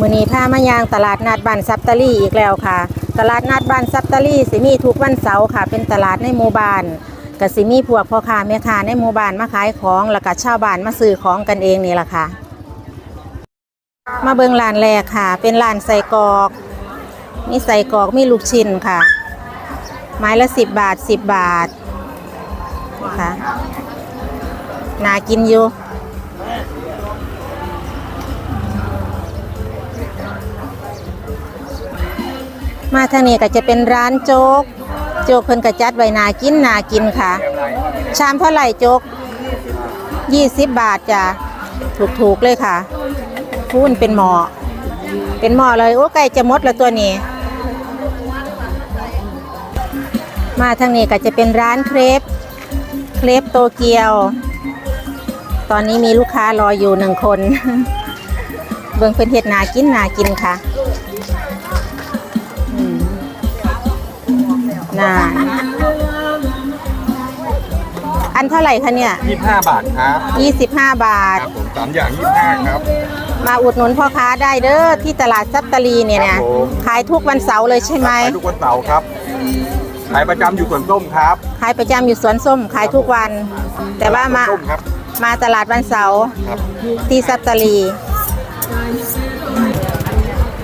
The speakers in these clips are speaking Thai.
มือนี้พามายางตลาดนัดบ้านซับตาลี่อีกแล้วค่ะ ตลาดนัดบ้านซับตาลี่สิมีทุกวันเสาร์ค่ะ เป็นตลาดในหมู่บ้านก็สิมีพวกพ่อค้าแม่ค้าในหมู่บ้านมาขายของแล้วก็ชาวบ้านมาซื้อของกันเองนี่แหละค่ะ มาเบิงร้านแรกค่ะ เป็นร้านใส่กอกมีใส่กอกมีลูกชิ้นค่ะ ไม้ละสิบบาทสิบบาทค่ะน่ากินอยู่ มาทางนี้ก็จะเป็นร้านโจ๊ก โจ๊กเพิ่นกระจัดไว้นากินนากินค่ะ ชามเท่าไหร่โจ๊ก20บาทจ้ะถูกๆเลยค่ะพูนเป็นหมอ เป็นหมอเลยโอ้ไก่จะหมดแล้วตัวนี้ มาทางนี้ก็จะเป็นร้านเครปเครปโตเกียว ตอนนี้มีลูกค้ารออยู่หนึ่งคน เบิ่งเพิ่นเฮ็ดนากินนากินค่ะ น่าอันเท่าไหร่คะเนี่ยยี่ห้าบาทครับ25 บาคท รับผมสามอย่างยี่ห้าครับ มาอุดหนุนพ่อค้าได้เด้อที่ตลาดซับตาลีเนี่ยครันะบผม ขายทุกวันเสาร์เลยใช่ไหม ขายทุกวันเสาร์ครับ ขายประจำอยู่สวนส้มครับขายประจำอยู่สวนส้มขายทุกวัน แต่ว่ามาสนส้มครับมาตลาดวันเสาร์ครับ ที่ซับตาลี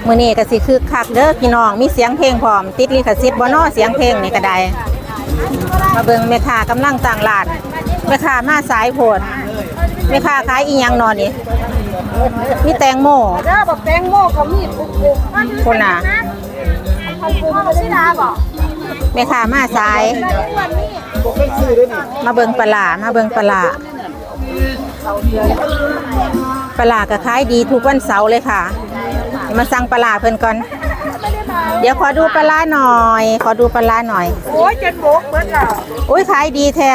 มื้อนี้ก็สิคือคักเด้อพี่น้องมีเสียงเพลงพร้อม ติดลิขสิทธิ์บ่น้อเสียงเพลงนี่ก็ได้มาเบิ่งแม่ค้ากำลังต่างร้านแม่ค้ามาสายโพดแม่ค้าขายอีหยังนอนนี่มีแตงโมเด้อบอกแตงโมกับมีดปุกปุกคนน่ะทำปูมาชิดาบอกแม่ค้ามาสายอ้วนนี่มาเบิ่งปลาร้ามาเบิ่งปลาร้าปลาร้าก็ขายดีทุกวันเสาร์เลยค่ะ มาสั่งปลาร้าเพิ่นก่อน เดี๋ยวขอดูปลาร้าหน่อย ขอดูปลาร้าหน่อย โอ้ยจนโบกเหมือนเราอุ้ยขายดีแท้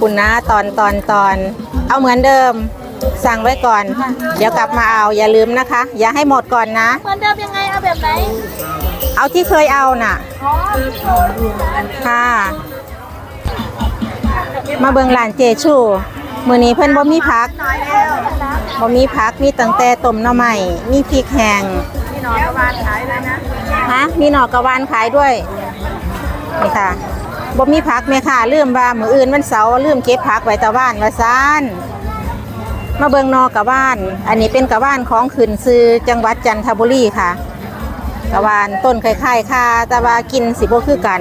คุณนะตอนตอนตอน เอาเหมือนเดิม สั่งไว้ก่อน เดี๋ยวกลับมาเอาอย่าลืมนะคะ อย่าให้หมดก่อนนะ เหมือนเดิมยังไงเอาแบบไหน เอาที่เคยเอาน่ะอ๋อค่ะ มาเบิ่งร้านเจชู มื้อนี้เพิ่นบ่มีผักบ่มีผักมีตั้งแต่ต้มหน่อไม้มีพริกแห้งพี่น้องประมาณขายเลยนะฮะมีหน่อกระวานขายด้วยนี่ค่ะบ่มีผักแม่ค่ะลืมว่ามื้ออื่นวันเสาร์ลืมเก็บผักไว้ตะว่านว่าซ่านมาเบิ่งนอกระว่าน อันนี้เป็นกระว่านของขึ้นซื้อจังหวัดจันทบุรีค่ะกระวานต้นคล้ายๆค่ะ แต่ว่ากินสิบ่คือกัน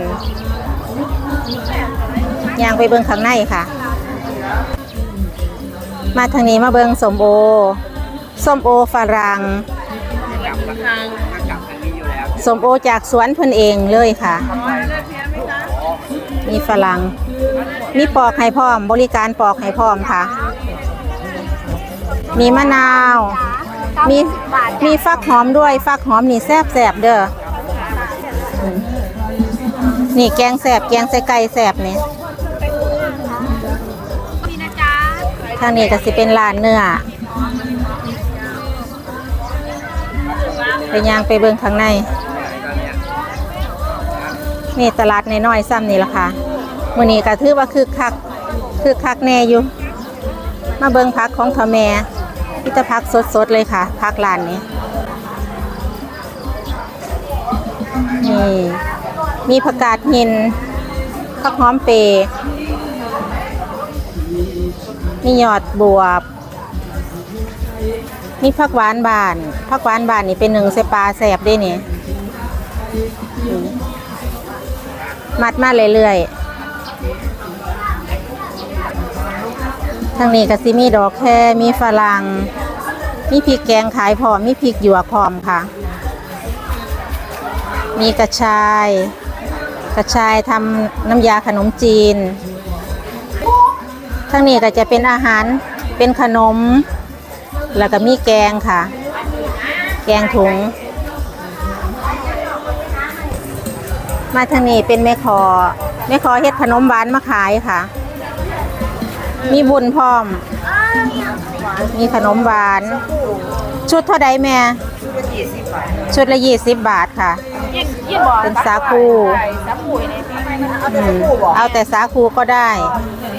ยางไปเบิ่งข้างในค่ะ มาทางนี้มาเบิ่งสมโอส้มโอฝรั่งสมโอจากสวนเพิ่นเองเลยค่ะ มีฝรั่งมีปอกให้พร้อม บริการปอกให้พร้อมค่ะ มีมะนาว มีมีฟักหอมด้วยฟักหอมนี่แซ่บแสบๆเด้ออืมนี่แกงแสบแกงใส่ไก่แสบนี่นี่ ทางนี้ก็สิเป็นร้านเนื้อไปย่างไปเบิ่งข้างใน นี่ตลาดน้อยๆซ้ำนี่ละค่ะมื้อนี้ก็ถือว่าคึกคักคึกคักแน่อยู่ มาเบิ่งพักของทอแม่พิจพักสดๆเลยค่ะ พักร้านนี้นี่มีผักกาดหินผักหอมเปย์ มียอดบวบ มีผักหวานบานผักหวานบานนี่เป็นหนึ่งใส่ปลาแสบด้วยนี่มมัดมาเรื่อยๆทางนี้ก็สิมีดอกแค่มีฝรั่งมีพริกแกงขายพร้อม มีพริกหยวกพร้อมค่ะ มีกระชาย กระชายทำน้ำยาขนมจีน ทางนี้ก็จะเป็นอาหารเป็นขนม แล้วก็มีแกงค่ะ แกงถุง มาทางนี้เป็นแม่คอแม่คอเฮ็ดขนมหวานมาขายค่ะ มีบุญพร้อม มีขนมหวาน ชุดเท่าใดแม่ ชุดละยี่สิบบาทค่ะยิ่งยิ่งบอกเป็นสาคูสาคูเนี่ยอืมเอาแต่สาคูก็ได้ทางเขียว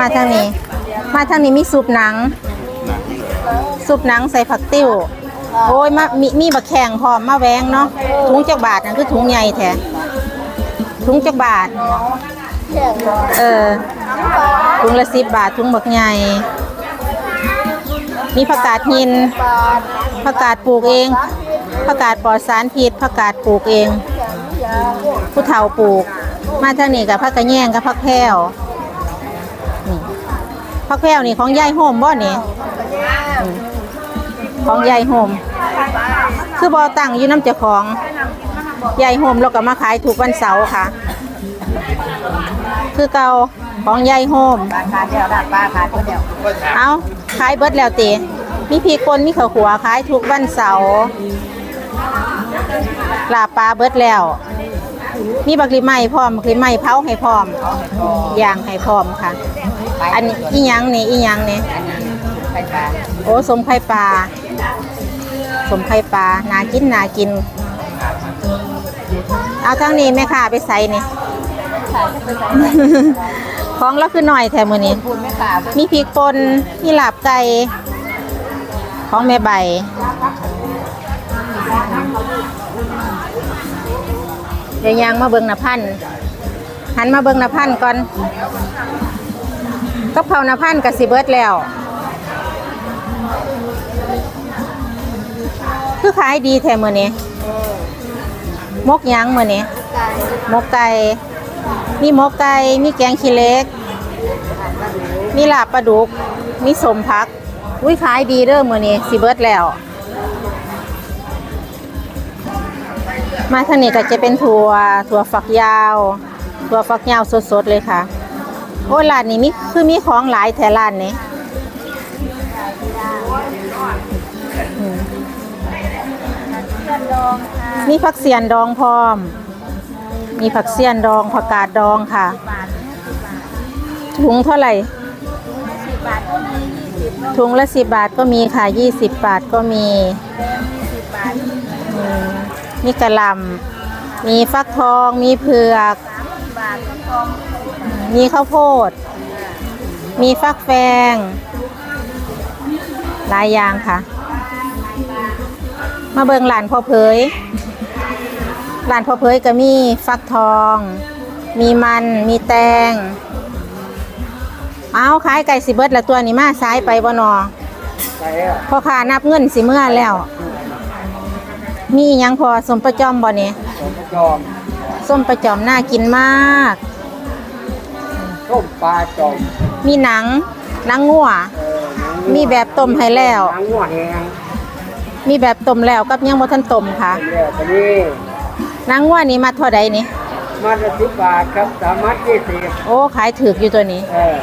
มาทางนี้ มาทางนี้มีซุปหนัง ซุปหนังใส่ผักติ้ว โอ้ยมามีมีบักแข่งพร้อมมาแวงเนาะ ถุงจักบาทนั่นคือถุงใหญ่แท้ถุงจักบาท เออ ถุงละสิบบาทถุงบักใหญ่ มีผักกาดหินผักกาดปลูกเองผักกาดปลอดสารพิษผักกาดปลูกเอง ผู้เฒ่าปลูก มาทางนี้กับผักกระแยงกับผักแพรวนี่ผักแพรวนี่ของยายโฮมบ่นี่อืมของยายโฮมคือบอตั้งอยู่น้ำเจ้าของยายโฮมแล้วก็มาขายถูกวันเสาร์ค่ะ คือเก่าของยายโฮมขาเดียวดักปลาขาตัวเดียวเอาขายเบิดแล้วติมีพริกป่นมีข้าวขัวขายทุกวันเสาร์ลาบปลาเบิดแล้ว มีบักลิไม้พร้อมบักลิไม้เผาให้พร้อมย่างให้พร้อมค่ะ อันนี้อีหยังนี่อีหยังนี่ไข่ปลาโอ้สมไข่ปลาสมไข่ปลานากินนากิน เอาทั้งนี้แม่ค่ะไปใส่นี่ของเราคือหน่อยแถมมือนี้คุณไม่ขาดมีพริกป่นมีลาบไก่ของแม่ใบ เดี๋ยวยางมาเบิงหน้าพันหันมาเบิงหน้าพันก่อนกับเขาหน้าพันกับสิเบิร์ดแล้ว คือขายดีแท้มือนี้มกยังเมื่อนี้มกไก่มีมกไก่มีแกงขี้เล็ก มีลาบปลาดุก มีสมพัก อุ้ยขายดีเด้อมื้อนี้สิเบิร์ดแล้ว มาทางนี้ก็จะเป็นถั่วถั่วฝักยาว ถั่วฝักยาวสดๆเลยค่ะ โอ้ร้านนี้มีคือมีของหลายแถร้านนี้มีผักเสียนดองพร้อม มีผักเสียนดองผักกาดดองค่ะ ถุงเท่าไหร่ถุงละสิบบาทก็มีค่ะยี่สิบบาทก็มี มมีกระหลำมีฟักทอง มีเผือก มีข้าวโพด มีฟักแฟง หลายอย่างค่ะ มาเบิงหลานพ่อเผยหลานพ่อเผยก็มีฟักทอง มีมัน มีแตง เอาขายไก่สิเบิดละตัวนี้มาซ้ายไปบ่นอใช่อะพอขานับเงินสิเมื่อแล้ว มีอิหยังพอสมประจอมบ่เนี่ยสมจอมส้มประจอมน่ากินมากต้มปลาจอมมีหนังหนังงัวเออมีแบบต้มให้แล้ว หนังหัวแหงมีแบบต้มแล้วกับยังบ่ทันต้มค่ะเป็นแล้วตอนนี้หนังงัวนี่มาเท่าใดนี่มาละสิบบาทครับสามมัดยี่สิบโอ้ขายถูกอยู่ตัวนี้ เออ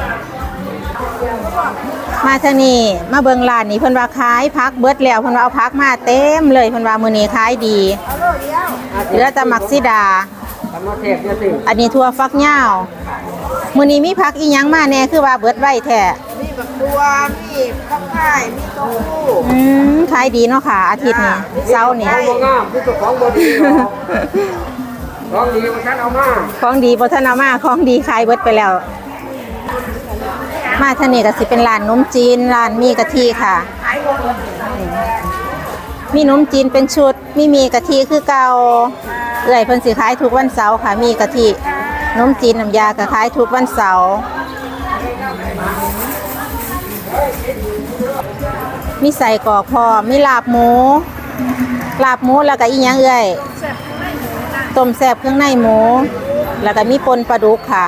มาทนี้มาเบิงร้านนี้เพิ่นว่าขายพักเบิดแล้วเพิ่นว่าเอาพักมาเต็มเลยเพิ่นว่ามื้อนี้ขายดีเหลือแต่มักซิดา อันนี้ทั่วฟักยาวมื้อนี้มีผักอีหยังมาแน่คือว่าเบิดไว้แท้มีบักตัวมีข้าวไข่มีเต้าหู้อืมขายดีเนาะค่ะ อาทิตย์นี้เช้าร์นี้ของบ่งามผู้เจ้าของบ่ดีหรอกของดีมันฉันเอามาของดีบ่ทันเอามาของดีขายเบิดไปแล้ว มาทางนี้ก็สิเป็นร้านนมจีนร้านมีกะทิค่ะ มีนมจีนเป็นชุด มีมีกะทิคือเกาเอื่อยเพิ่นสิขายทุกวันเสาร์ค่ะ มีกะทินมจีนน้ำยาก็ขายทุกวันเสาร์มีใส่กอกพร้อมีลาบหมู ลาบหมูแล้วก็อีหยังเอื้อยต้มแซ่บเครื่องในหมู แล้วก็มีปนปลาดุกค่ะ